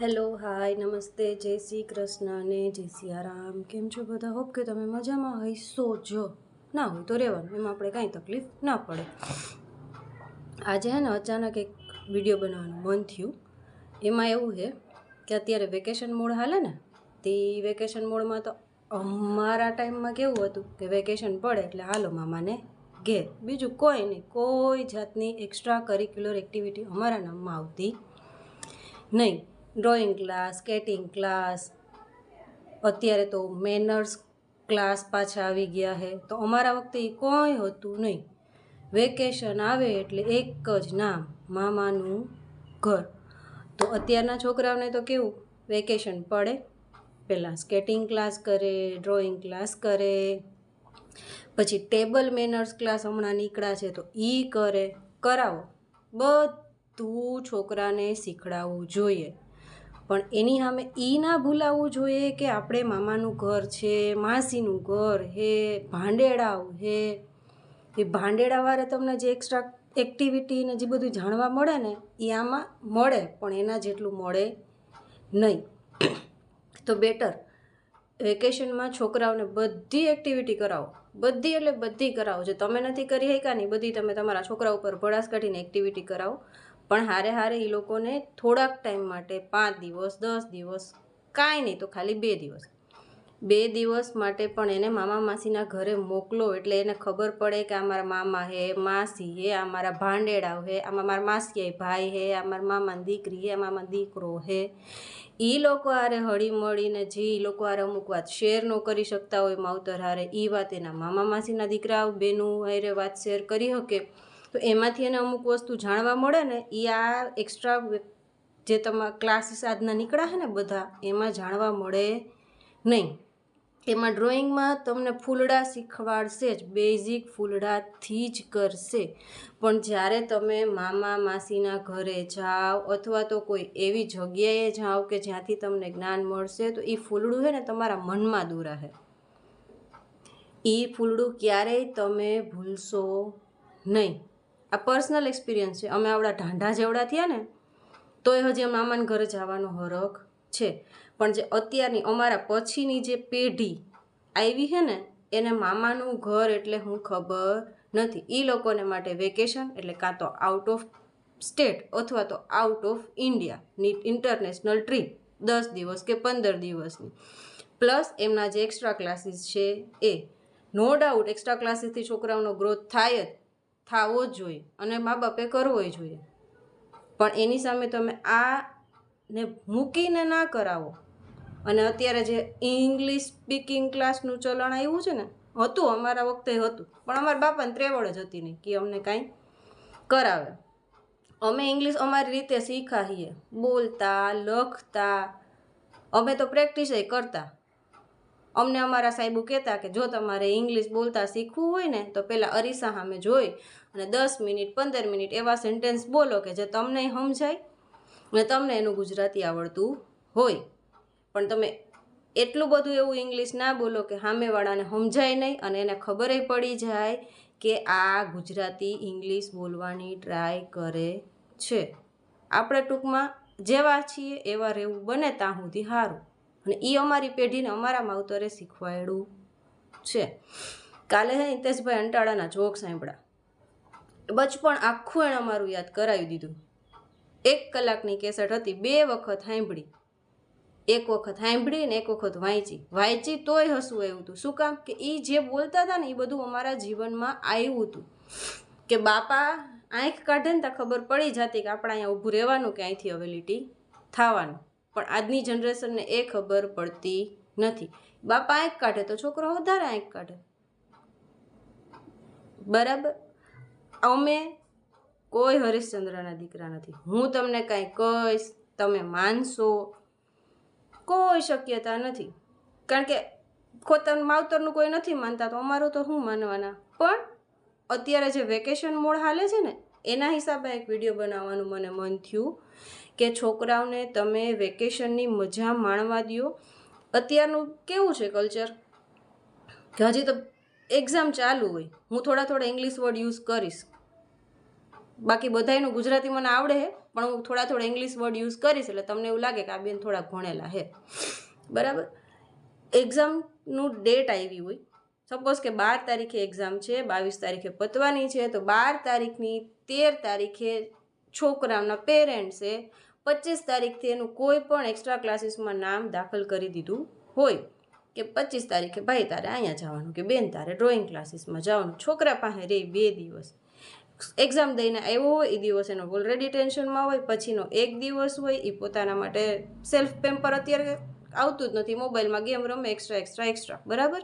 Hello, હાય, નમસ્તે, જય શ્રી કૃષ્ણ અને જય સિયારામ કેમ છો બધા? હોપ કે તમે મજામાં હૈસો જો. ના હોય તો રહેવાનું, એમાં આપણે કાંઈ તકલીફ ના પડે. આજે હે ને અચાનક એક વીડિયો બનાવવાનું મન થયું. એમાં એવું છે કે અત્યારે વેકેશન મોડ હાલે ને, તે વેકેશન મોડમાં તો અમારા ટાઈમમાં કેવું હતું કે વેકેશન પડે એટલે હાલો મામાને ઘેર. બીજું કોઈ નહીં, કોઈ જાતની એક્સ્ટ્રા કરિક્યુલર એક્ટિવિટી અમારા નામમાં આવતી નહીં. ડ્રોઈંગ ક્લાસ સ્કેટિંગ ક્લાસ અત્યારે તો મેનર્સ ક્લાસ પાછા આવી ગયા છે. તો અમારા વખતે એ કોઈ હતું નહીં. વેકેશન આવે એટલે એક જ નામ, મામાનું ઘર. તો અત્યારના છોકરાઓને તો કેવું વેકેશન પડે. પહેલાં સ્કેટિંગ ક્લાસ કરે ડ્રોઈંગ ક્લાસ કરે. પછી ટેબલ મેનર્સ ક્લાસ હમણાં નીકળ્યા છે તો એ કરે. કરાવો. બધું છોકરાને શીખડાવવું જોઈએ. પણ એની સામે એ ના ભૂલાવવું જોઈએ કે આપણે મામાનું ઘર છે, માસીનું ઘર હે, ભાંડેડાઓ હે. એ ભાંડેડાવાળા તમને જે એક્સ્ટ્રા એક્ટિવિટી ને જે બધું જાણવા મળે ને, એ આમાં મળે, પણ એના જેટલું મળે નહીં. તો બેટર વેકેશનમાં છોકરાઓને બધી એક્ટિવિટી કરાવો. બધી એટલે બધી કરાવો. જે તમે નથી કરી શક્યા ને બધી તમે તમારા છોકરા ઉપર ભડાસ કાઢીને એક્ટિવિટી કરાવો. પણ હારે હારે એ લોકોને થોડાક ટાઈમ માટે પાંચ દિવસ, દસ દિવસ, કાંઈ નહીં, તો ખાલી બે દિવસ. બે દિવસ માટે પણ એને મામા માસીના ઘરે મોકલો એટલે એને ખબર પડે કે આ મારા મામા હે, માસી હે, આ મારા ભાંડેડાઓ હે, આમાં મારા માસી ભાઈ હે, આ મામાની દીકરી હે મામા દીકરો હે. એ લોકો હારે હળી મળીને જે એ લોકો હારે અમુક વાત શેર ન કરી શકતા હોય માવતર હારે એ વાત એના મામા માસીના દીકરાઓ બેનું હારે વાત શેર કરી શકે. તો એમાંથી એને અમુક વસ્તુ જાણવા મળે ને એ આ એક્સ્ટ્રા જે તમારા ક્લાસીસ આજના નીકળ્યા છે ને બધા, એમાં જાણવા મળે નહીં. એમાં ડ્રોઈંગમાં તમને ફૂલડા શીખવાડશે જ બેઝિક ફૂલડાથી જ કરશે. પણ જ્યારે તમે મામા માસીના ઘરે જાઓ અથવા તો કોઈ એવી જગ્યાએ જાઓ કે જ્યાંથી તમને જ્ઞાન મળશે, તો એ ફૂલડું છે ને તમારા મનમાં દોરાશે એ ફૂલડું ક્યારેય તમે ભૂલશો નહીં. આ પર્સનલ એક્સપિરિયન્સ છે. અમે આવડા ઢાંઢા જેવડા થયા ને, તોય હજી મામાના ઘરે જવાનો હરખ છે. પણ જે અત્યારની અમારા પછીની જે પેઢી આવી છે ને, એને મામાનું ઘર એટલે હું ખબર નથી. એ લોકોને માટે વેકેશન એટલે કાં તો આઉટ ઓફ સ્ટેટ અથવા તો આઉટ ઓફ ઇન્ડિયાની ઇન્ટરનેશનલ ટ્રીપ દસ દિવસ કે પંદર દિવસની. પ્લસ એમના જે એક્સ્ટ્રા ક્લાસીસ છે એ નો ડાઉટ એક્સ્ટ્રા ક્લાસીસથી છોકરાઓનો ગ્રોથ થાય જ. થવો જ જોઈએ અને મા બાપે કરવો જોઈએ. પણ એની સામે તમે આ ને મૂકીને ના કરાવો. અને અત્યારે જે ઇંગ્લિશ સ્પીકિંગ ક્લાસનું ચલણ આવ્યું છે ને, હતું, અમારા વખતે હતું, પણ અમારા બાપાને ત્રેવડ જ હતી નહીં કે અમને કાંઈ કરાવે. અમે ઇંગ્લિશ અમારી રીતે શીખાઈએ, બોલતા, લખતા, અમે તો પ્રેક્ટિસ કરતા. અમને અમારા સાહેબો કહેતા કે જો તમારે ઇંગ્લિશ બોલતા શીખવું હોય ને, તો પહેલાં અરીસા સામે જોઈ અને દસ મિનિટ, પંદર મિનિટ એવા સેન્ટેન્સ બોલો કે જે તમને સમજાય અને તમને એનું ગુજરાતી આવડતું હોય. પણ તમે એટલું બધું એવું ઇંગ્લિશ ના બોલો કે સામેવાળાને સમજાય નહીં અને એને ખબરે પડી જાય કે આ ગુજરાતી ઇંગ્લિશ બોલવાની ટ્રાય કરે છે. આપણે ટૂંકમાં જેવા છીએ એવા રહેવું બને ત્યાં સુધી સારું અને એ અમારી પેઢીને અમારા માવતરે શીખવાડ્યું છે. કાલે હે હિતેશભાઈ અંટાળાના જોક સાંભળ્યા. બચપણ આખું એણે અમારું યાદ કરાવી દીધું. એક કલાકની કેસેટ હતી, બે વખત સાંભળી એક વખત સાંભળી ને એક વખત વાંચી. વાંચી તોય હસવું આવ્યું હતું. શું કામ? કે એ જે બોલતા હતા ને એ બધું અમારા જીવનમાં આવ્યું હતું. કે બાપા, આંખ કાઢે ને ત્યાં ખબર પડી જતી કે આપણે અહીંયા ઊભું રહેવાનું કે અહીંથી અવેલિટી થવાનું. પણ આજની જનરેશનને એ ખબર પડતી નથી. બાપા આંખ કાઢે તો છોકરો વધારે આંખ કાઢે બરાબર? અમે કોઈ હરિશ્ચંદ્રના દીકરા નથી. હું તમને કાંઈ કહીશ, તમે માનશો? કોઈ શક્યતા નથી. કારણ કે ખોતર માવતરનું કોઈ નથી માનતા, તો અમારું તો શું માનવાના? પણ અત્યારે જે વેકેશન મોડ હાલે છે ને, એના હિસાબે એક વીડિયો બનાવવાનું મને મન થયું. કે છોકરાઓને તમે વેકેશનની મજા માણવા દો અત્યારનું કેવું છે કલ્ચર? કે હજી તો એક્ઝામ ચાલુ હોય. હું થોડા થોડા ઇંગ્લિશ વર્ડ યુઝ કરીશ. બાકી બધાયનું ગુજરાતી મને આવડે છે પણ હું થોડા થોડા ઇંગ્લિશ વર્ડ યુઝ કરીશ એટલે તમને એવું લાગે કે આ બેન થોડા ભણેલા હે. બરાબર? એક્ઝામનું ડેટ આવી હોય. સપોઝ કે બાર તારીખે એક્ઝામ છે, બાવીસ તારીખે પતવાની છે, તો બાર તારીખની તેર તારીખે છોકરાના પેરેન્ટ્સે પચીસ તારીખથી એનું કોઈ પણ એક્સ્ટ્રા ક્લાસીસમાં નામ દાખલ કરી દીધું હોય કે પચીસ તારીખે ભાઈ તારે અહીંયા જવાનું કે બેન તારે ડ્રોઈંગ ક્લાસીસમાં જવાનું. છોકરા પાસે રહે બે દિવસ. એક્ઝામ દઈને આવ્યો હોય એ દિવસ એનો ઓલરેડી ટેન્શનમાં હોય, પછીનો એક દિવસ હોય એ પોતાના માટે સેલ્ફ પેમ્પર અત્યારે આવતું જ નથી. મોબાઈલમાં ગેમ રમે એક્સ્ટ્રા એક્સ્ટ્રા એક્સ્ટ્રા બરાબર?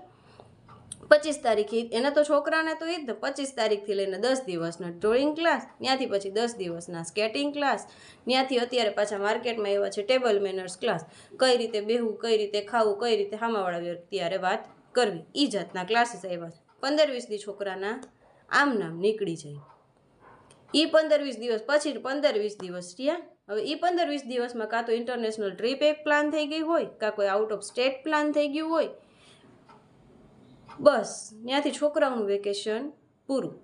પચીસ તારીખે એના તો છોકરાને તો એ જ ને પચીસ તારીખથી લઈને દસ દિવસના ડ્રોઈંગ ક્લાસ ત્યાંથી પછી દસ દિવસના સ્કેટિંગ ક્લાસ ત્યાંથી અત્યારે પાછા માર્કેટમાં એવા છે ટેબલ મેનર્સ ક્લાસ કઈ રીતે બેહવું, કઈ રીતે ખાવું, કઈ રીતે હામાવાળા વ્યક્તિ હારે વાત કરવી એ જાતના ક્લાસીસ આવ્યા છે. પંદર વીસ દી છોકરાના આમ નામ નીકળી જાય. એ પંદર વીસ દિવસ પછી પંદર વીસ દિવસ રહ્યા હવે એ પંદર વીસ દિવસમાં કાં તો ઇન્ટરનેશનલ ટ્રીપ એક પ્લાન થઈ ગઈ હોય, કાં કોઈ આઉટ ઓફ સ્ટેટ પ્લાન થઈ ગયું હોય બસ, ત્યાંથી છોકરાઓનું વેકેશન પૂરું.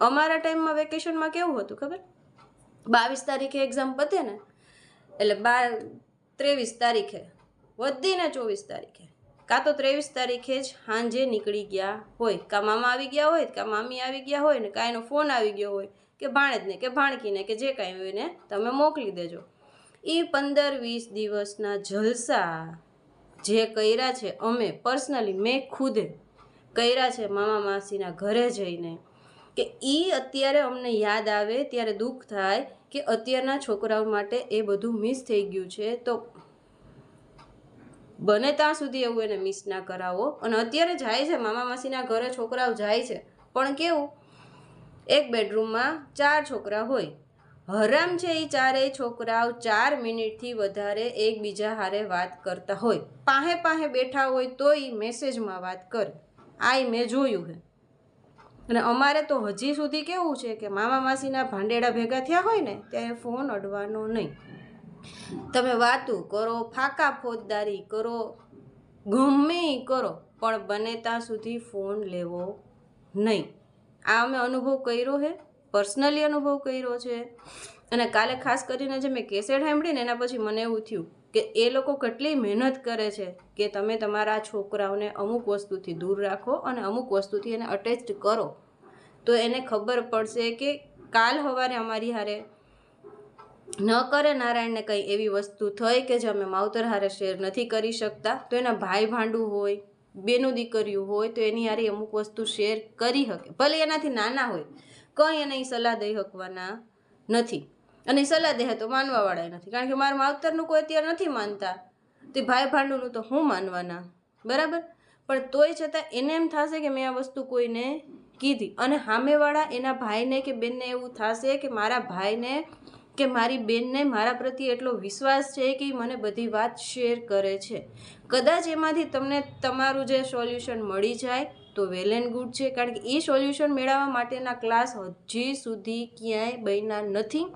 અમારા ટાઈમમાં વેકેશનમાં કેવું હતું ખબર? બાવીસ તારીખે એક્ઝામ પતે ને, એટલે બાર, ત્રેવીસ તારીખે, વધીને ચોવીસ તારીખે. કાં તો ત્રેવીસ તારીખે જ સાંજે નીકળી ગયા હોય, કાં મામા આવી ગયા હોય, કાં મામી આવી ગયા હોય ને કાં એનો ફોન આવી ગયો હોય, કે ભાણેજને, કે ભાણકીને, કે જે કાંઈ હોય ને તમે મોકલી દેજો. એ પંદર વીસ દિવસના જલસા જે કર્યા છે, અમે પર્સનલી મેં ખુદે કર્યા છે મામા માસીના ઘરે જઈને, કે એ અત્યારે અમને યાદ આવે ત્યારે દુઃખ થાય કે અત્યારના છોકરાઓ માટે એ બધું મિસ થઈ ગયું છે. તો બને ત્યાં સુધી એવું એને મિસ ના કરાવો. અને અત્યારે જાય છે મામા માસીના ઘરે, છોકરાઓ જાય છે. પણ કેવું, એક બેડરૂમમાં ચાર છોકરા હોય. હરામ છે એ ચારેય છોકરાઓ ચાર મિનિટથી વધારે એકબીજા હારે વાત કરતા હોય. પાહે પાહે બેઠા હોય તોય મેસેજમાં વાત કરે. આ મેં જોયું છે અને અમારે તો હજી સુધી કેવું છે કે મામા માસીના ભાંડેડા ભેગા થયા હોય ને, ત્યારે ફોન અડવાનો નહીં. તમે વાતું કરો, ફાકા ફોજદારી કરો, ગમે કરો, પણ બને ત્યાં સુધી ફોન લેવો નહીં. આ અમે અનુભવ કર્યો છે પર્સનલી અનુભવ કર્યો છે. અને કાલે ખાસ કરીને જે મેં કેસેટ સાંભળીને એના પછી મને એવું થયું કે એ લોકો કેટલી મહેનત કરે છે કે તમે તમારા છોકરાઓને અમુક વસ્તુથી દૂર રાખો અને અમુક વસ્તુથી એને અટેચ્ડ કરો. તો એને ખબર પડશે કે કાલ સવારે અમારી હારે ન કરે નારાયણને કંઈ એવી વસ્તુ થઈ કે જે અમે માવતર હારે શેર નથી કરી શકતા. તો એના ભાઈ ભાંડું હોય, બેનું દીકરીઓ હોય, તો એની હારે અમુક વસ્તુ શેર કરી શકે. ભલે એનાથી નાના હોય, કંઈ એને સલાહ દઈ શકવાના નથી. અને સલાહ દેહ તો માનવાવાળા નથી. કારણ કે મારા માવતરનું કોઈ અત્યારે નથી માનતા. તે ભાઈ ભાંડુનું તો હું માનવાના. બરાબર? પણ તોય છતાં એને એમ થશે કે મેં આ વસ્તુ કોઈને કીધી. અને સામેવાળા એના ભાઈને કે બેનને એવું થશે કે મારા ભાઈને કે મારી બેનને મારા પ્રત્યે એટલો વિશ્વાસ છે કે મને બધી વાત શેર કરે છે. કદાચ એમાંથી તમને તમારું જે સોલ્યુશન મળી જાય તો વેલ એન્ડ ગુડ છે. કારણ કે એ સોલ્યુશન મેળવવા માટેના ક્લાસ હજી સુધી ક્યાંય બન્યા નથી.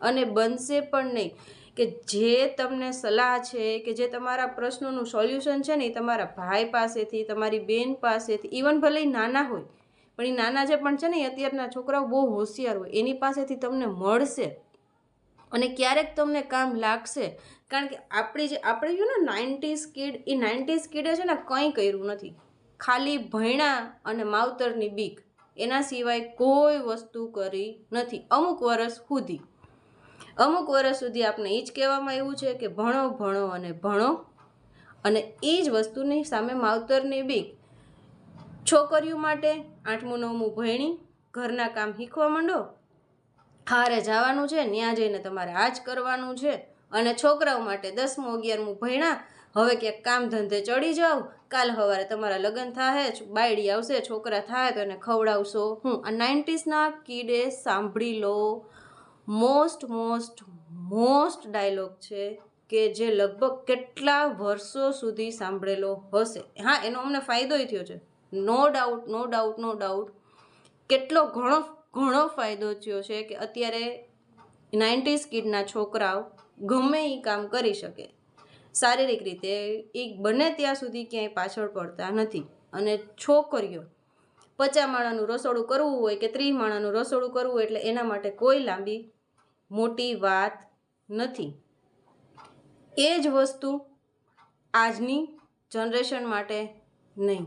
અને બનશે પણ નહીં. કે જે તમને સલાહ છે, કે જે તમારા પ્રશ્નોનું સોલ્યુશન છે ને એ તમારા ભાઈ પાસેથી, તમારી બેન પાસેથી ઇવન ભલે નાના હોય, પણ એ નાના જે પણ છે ને અત્યારના છોકરાઓ બહુ હોશિયાર હોય, એની પાસેથી તમને મળશે. અને ક્યારેક તમને કામ લાગશે. કારણ કે આપણી જે, આપણે જો ને નાઇન્ટીસ કિડ એ નાઇન્ટીસ કિડે છે ને કંઈ કર્યું નથી. ખાલી ભણ્યા અને માવતરની બીક. એના સિવાય કોઈ વસ્તુ કરી નથી. અમુક વર્ષ સુધી. અમુક વર્ષ સુધી આપણે એ જ કહેવામાં આવ્યું છે કે ભણો ભણો અને ભણો. અને એ જ વસ્તુની સામે માવતરની બીક. છોકરીઓ માટે આઠમું, નવમું ભણી, ઘરના કામ શીખવા માંડો. હારે જવાનું છે ત્યાં જઈને તમારે આ જ કરવાનું છે. અને છોકરાઓ માટે દસમું, અગિયારમું ભણ્યા. હવે ક્યાંક કામ ધંધે ચડી જાઓ. કાલ સવારે તમારા લગ્ન થાય બાયડી આવશે, છોકરા થાય તો એને ખવડાવશો. હું આ નાઇન્ટીસના કીડે સાંભળી લો. મોસ્ટ મોસ્ટ મોસ્ટ ડાયલોગ છે કે જે લગભગ કેટલા વર્ષો સુધી સાંભળેલો હશે. હા, એનો અમને ફાયદોય થયો છે. No doubt no doubt no doubt. કેટલો ઘણો ઘણો ફાયદો થયો છે કે અત્યારે નાઇન્ટીઝ કિડના છોકરાઓ ગમે એ કામ કરી શકે. શારીરિક રીતે એ બને ત્યાં સુધી ક્યાંય પાછળ પડતા નથી. અને છોકરીઓ પચાસ માળાનું રસોડું કરવું હોય કે ત્રીસ માળાનું રસોડું કરવું એટલે એના માટે કોઈ લાંબી મોટી વાત નથી. એ જ વસ્તુ આજની જનરેશન માટે નહીં.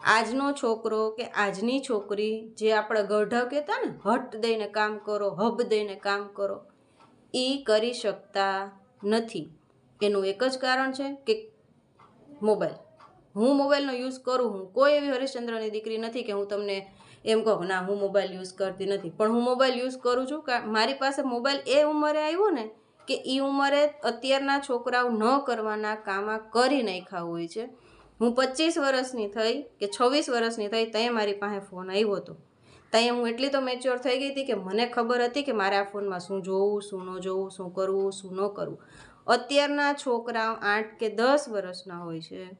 આજનો છોકરો કે આજની છોકરી જે આપણે ગઢ કહેતા ને હટ દઈને કામ કરો, હબ દઈને કામ કરો, એ કરી શકતા નથી. એનું એક જ કારણ છે કે મોબાઈલ. હું મોબાઈલનો યુઝ કરું, હું કોઈ એવી હરિશ્ચંદ્રની દીકરી નથી કે હું તમને એમ કહું, ના, હું મોબાઈલ યુઝ કરતી નથી. પણ હું મોબાઈલ યુઝ કરું છું મારી પાસે મોબાઈલ એ ઉંમરે આવ્યો ને કે એ ઉંમરે અત્યારના છોકરાઓ ન કરવાના કામા કરી નાખ્યા હોય છે. હું પચીસ વર્ષની થઈ કે છવ્વીસ વર્ષની થઈ ત્યાં મારી પાસે ફોન આવ્યો હતો ત્યાં હું એટલી તો મેચ્યોર થઈ ગઈ હતી કે મને ખબર હતી કે મારે આ ફોનમાં શું જોવું, શું ન જોવું, શું કરવું, શું ન કરવું. અત્યારના છોકરાઓ આઠ કે દસ વર્ષના હોય છે.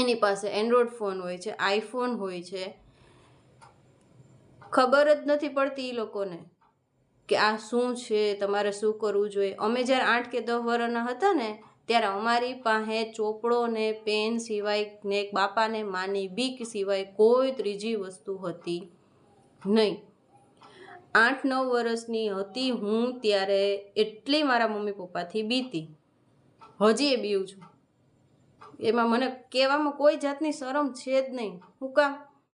એની પાસે એન્ડ્રોઈડ ફોન હોય છે આઈફોન હોય છે. ખબર જ નથી પડતી એ લોકોને કે આ શું છે, તમારે શું કરવું જોઈએ. અમે જ્યારે આઠ કે દસ વર્ષના હતા ને, ત્યારે અમારી પાસે ચોપડો ને પેન સિવાય ને બાપાને માની બીક સિવાય કોઈ ત્રીજી વસ્તુ હતી નહીં. આઠ નવ વર્ષની હતી હું ત્યારે એટલી મારા મમ્મી પપ્પાથી બીતી. હજી એ બીવું છું. એમાં મને કહેવામાં કોઈ જાતની શરમ છે જ નહીં. હું કામ